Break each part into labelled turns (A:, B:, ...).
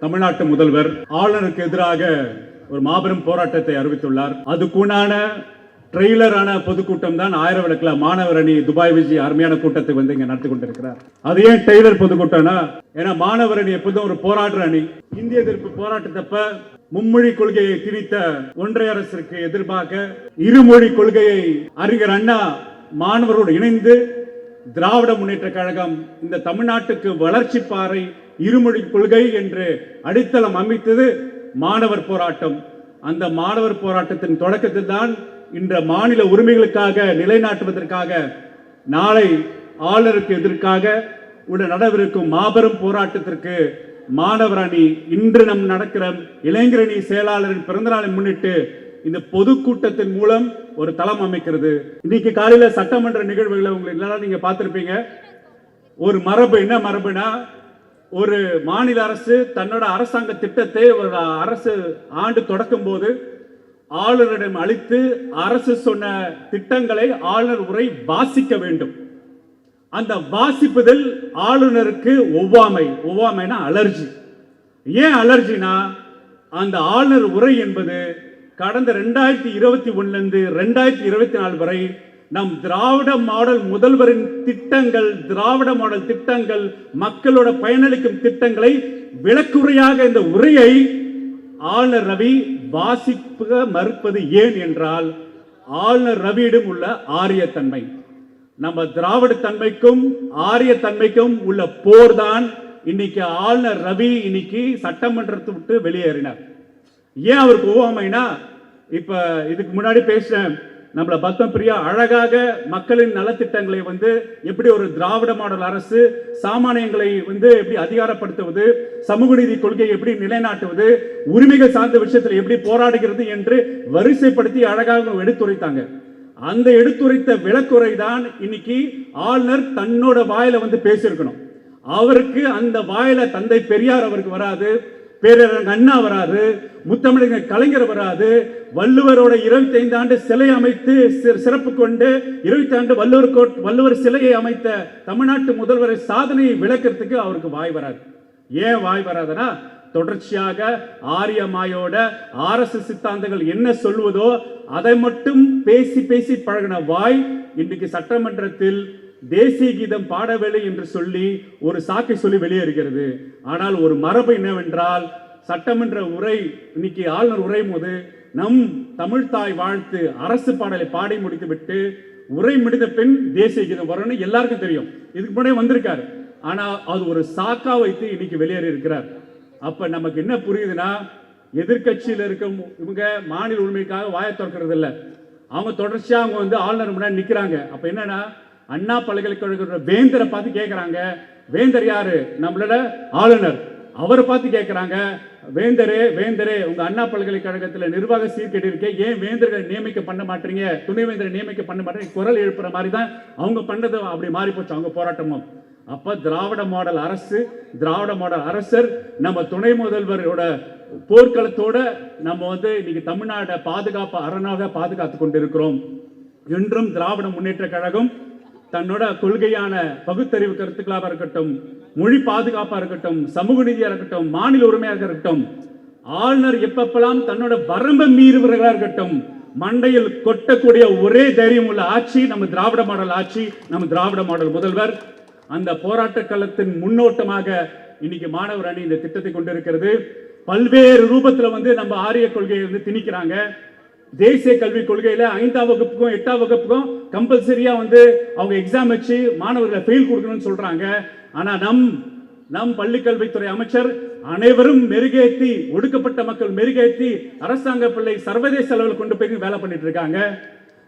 A: தமிழ்நாட்டு முதல்வர் ஆளுநருக்கு எதிராக ஒரு மாபெரும் போராட்டத்தை அறிவித்துள்ளார். அதுக்குண்டான ட்ரெய்லரான பொதுக்கூட்டம் தான் ஆயிரம் மாணவர் அணி துபாய் விஜய் அருமையான கூட்டத்தை வந்து இங்க நடத்தி கொண்டிருக்கிறார். அது ஏன் டெய்லர் பொதுக்கூட்டம்னா ஏன்னா மாணவர் அணி எப்போதும் ஒரு போராடுற அணி. இந்திய எதிர்ப்பு போராட்டத்தப்ப மும்மொழி கொள்கையை திணித்த ஒன்றிய அரசுக்கு எதிர்பார்க்க இருமொழி கொள்கையை அறிஞர் அண்ணா மாணவரோடு இணைந்து திராவிட முன்னேற்ற கழகம் இந்த தமிழ்நாட்டுக்கு வளர்ச்சி பாறை இருமொழி கொள்கை என்று அடித்தளம் அமைத்தது மாணவர் போராட்டம். அந்த மாணவர் போராட்டத்தின் தொடக்கத்தில் தான் இன்ற மாநில உரிமைகளுக்காக நிலைநாட்டுவதற்காக நாளை ஆளுநருக்கு எதிர்க்காக உள்ள நடவிருக்கும் மாபெரும் போராட்டத்திற்கு மாணவர் அணி இன்று நம் நடக்கிற இளைஞரணி செயலாளரின் பிறந்தநாளை முன்னிட்டு இந்த பொதுக்கூட்டத்தின் மூலம் ஒரு தளம் அமைக்கிறது. இன்னைக்கு காலையில சட்டமன்ற நிகழ்வுகளை உங்களுக்கு எல்லாரும் நீங்க பார்த்திருப்பீங்க. ஒரு மரபு என்ன மரபுனா ஒரு மாநில அரசு தன்னோட அரசாங்க திட்டத்தை ஒரு அரசு ஆண்டு தொடக்கும் போது ஆளுநரிடம் அளித்து அரசு சொன்ன திட்டங்களை ஆளுநர் உரை வாசிக்க வேண்டும். அந்த வாசிப்பதில் ஆளுநருக்கு ஒவ்வாமை ஒவ்வாமைனா அலர்ஜி. ஏன் அலர்ஜினா அந்த ஆளுநர் உரை என்பது கடந்த ரெண்டாயிரத்தி இருபத்தி ஒன்னுலேருந்து ரெண்டாயிரத்தி இருபத்தி நாலு வரை நம் திராவிட மாடல் முதல்வரின் திட்டங்கள் திராவிட மாடல் திட்டங்கள் மக்களோட பயனளிக்கும் திட்டங்களை விளக்குறையாக இந்த உரையை ஆளுநர் ரவி வாசிக்க மறுப்பது ஏன் என்றால் ஆளுநர் ரவியிடம் உள்ள ஆரியத்தன்மை. நம்ம திராவிட தன்மைக்கும் ஆரிய தன்மைக்கும் உள்ள போர் தான் இன்னைக்கு ஆளுநர் ரவி இன்னைக்கு சட்டமன்றத்தை விட்டு வெளியேறினார். ஏன் அவருக்கு ஓவாமைனா இப்ப இதுக்கு முன்னாடி பேசின நம்மள பத்ம பிரியா அழகாக மக்களின் நலத்திட்டங்களை வந்து எப்படி ஒரு திராவிட மாடல் அரசு சாமானியங்களை வந்து எப்படி அதிகாரப்படுத்துவது சமூக நீதி கொள்கையை எப்படி நிலைநாட்டுவது உரிமைகள் சார்ந்த விஷயத்தில் எப்படி போராடுகிறது என்று வரிசைப்படுத்தி அழகாக எடுத்துரைத்தாங்க. அந்த எடுத்துரைத்த விளக்குறை தான் இன்னைக்கு ஆளுநர் தன்னோட வாயில வந்து பேசியிருக்கணும். அவருக்கு அந்த வாயில தந்தை பெரியார் அவருக்கு வராது. பேரறிஞர் அண்ணா வராது முத்தமிழர் கலைஞர் வராது வள்ளுவரோட இருபத்தி ஐந்து ஆண்டு சிலை அமைத்து சிறப்பு கொண்டு இருபத்தி ஆண்டு வள்ளுவர் கோட் வள்ளுவர் சிலையை அமைத்த தமிழ்நாட்டு முதல்வரை சாதனையை விளக்கிறதுக்கு அவருக்கு வாய் வராது. ஏன் வாய் வராதுன்னா தொடர்ச்சியாக ஆரியமாயோட ஆர்எஸ் சித்தாந்தங்கள் என்ன சொல்வதோ அதை மட்டும் பேசி பேசி பழகின வாய் இன்றைக்கு சட்டமன்றத்தில் தேசிய கீதம் பாடவில்லை என்று சொல்லி ஒரு சாக்கை சொல்லி வெளியேறுகிறது ஆனால் ஒரு மரபு என்னவென்றால் சட்டமன்ற உரை இன்னைக்கு ஆளுநர் உரையும் போது நம் தமிழ்தாய் வாழ்த்து அரசு பாடலை பாடி முடித்து விட்டு உரை முடிந்த பின் தேசிய கீதம் வரும்னு எல்லாருக்கும் தெரியும். இதுக்கு முன்னாடி வந்திருக்காரு. ஆனால் அது ஒரு சாக்கா வைத்து இன்னைக்கு வெளியேறி இருக்கிறார். அப்ப நமக்கு என்ன புரியுதுன்னா எதிர்க்கட்சியில் இருக்கும் இவங்க மாநில உரிமைக்காக வாயை திறக்கிறது இல்லை அவங்க தொடர்ச்சியாக அவங்க வந்து ஆளுநர் முன்னாடி நிற்கிறாங்க அப்போ என்னன்னா அண்ணா பல்கலைக்கழக வேந்தரை பார்த்து கேட்குறாங்க வேந்தர் யாரு? நம்மளோட ஆளுநர். அவரை பார்த்து கேட்குறாங்க வேந்தரே வேந்தரே உங்க அண்ணா பல்கலைக்கழகத்தில் நிர்வாக சீர்கேடு இருக்கே. ஏன் வேந்தர்களை நியமிக்க பண்ண மாட்டீங்க? துணைவேந்தரை நியமிக்க பண்ண மாட்டேங்க? குரல் எழுப்புற மாதிரி தான் அவங்க பண்ணது. அப்படி மாறி போச்சு. அவங்க போராட்டமும். அப்ப திராவிட மாடல் அரசு திராவிட மாடல் அரசர் நம்ம துணை முதல்வரோட போர்க்களத்தோட நம்ம வந்து இன்னைக்கு தமிழ்நாட்டை பாதுகாப்பு அரணாக பாதுகாத்து கொண்டிருக்கிறோம். என்றும் திராவிட முன்னேற்ற கழகம் தன்னோட கொள்கையான பகுத்தறிவு கருத்துக்களாக இருக்கட்டும் மொழி பாதுகாப்பாக இருக்கட்டும் சமூக நீதியாக இருக்கட்டும் மாநில உரிமையாக இருக்கட்டும் ஆளுநர் எப்பப்பெல்லாம் தன்னோட வரம்பை மீறுபவர்களாக இருக்கட்டும் மண்டையில் கொட்டக்கூடிய ஒரே தைரியம் உள்ள ஆட்சி நம்ம திராவிட மாடல் ஆட்சி நம்ம திராவிட மாடல் முதல்வர். அந்த போராட்ட களத்தின் முன்னோட்டமாக இன்னைக்கு மாணவர் அணி இந்த திட்டத்தை கொண்டிருக்கிறது. பல்வேறு ரூபத்தில் வந்து நம்ம ஆரிய கொள்கையை வந்து திணிக்கிறாங்க. தேசிய கல்விக் கொள்கையில ஐந்தாம் வகுப்புக்கும் எட்டாம் வகுப்புக்கும் கம்பல்சரியாக வந்து அவங்க எக்ஸாம் வச்சு மாணவர்களை ஃபெயில் கொடுக்கணும்னு சொல்கிறாங்க ஆனால் நம் நம் பள்ளிக்கல்வித்துறை அமைச்சர் அனைவரும் மெருகேற்றி ஒடுக்கப்பட்ட மக்கள் மெருகேற்றி அரசாங்க பிள்ளை சர்வதேச அளவில் கொண்டு போய் வேலை பண்ணிட்டு இருக்காங்க.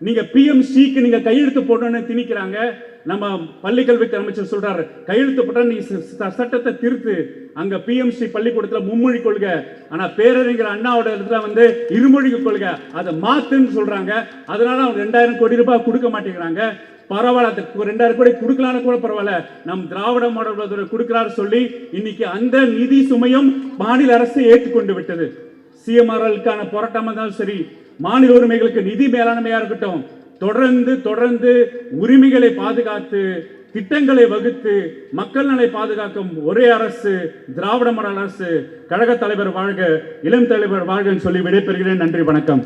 A: நீங்க பிஎம்சிக்கு நீங்க கையெழுத்து போடணும்னு திணிக்கிறாங்க. நம்ம பள்ளிக்கல்வித்துறை அமைச்சர் சொல்றாரு. கையெழுத்து போட்டா நீ ச- சட்டத்தை திருத்து. அங்க பிஎம்சி பள்ளிக்கூடத்துல மும்மொழி கொள்கை. ஆனா பேரறிஞர் அண்ணாவோட இடத்துல வந்து இருமொழி கொள்கை. அதை மாத்துன்னு சொல்றாங்க. அதனால அவங்க ரெண்டாயிரம் கோடி ரூபாய் கொடுக்க மாட்டேங்கிறாங்க. பரவாயில்ல அதுக்கு ரெண்டாயிரம் கோடி கொடுக்கலான்னு கூட பரவாயில்ல. நம் திராவிட மாடல் முதல்வர் கொடுக்கிறாரு சொல்லி இன்னைக்கு அந்த நிதி சுமையும் மாநில அரசு ஏற்றுக்கொண்டு விட்டது. சிஎம்ஆர்எலுக்கான போராட்டமாக இருந்தாலும் சரி மாநில உரிமைகளுக்கு நிதி மேலாண்மையா இருக்கட்டும் தொடர்ந்து தொடர்ந்து உரிமைகளை பாதுகாத்து திட்டங்களை வகுத்து மக்கள் நலை பாதுகாக்கும் ஒரே அரசு திராவிட மாடல் அரசு. கழக தலைவர் வாழ்க இளம் தலைவர் வாழ்கன்னு சொல்லி விடைபெறுகிறேன். நன்றி வணக்கம்.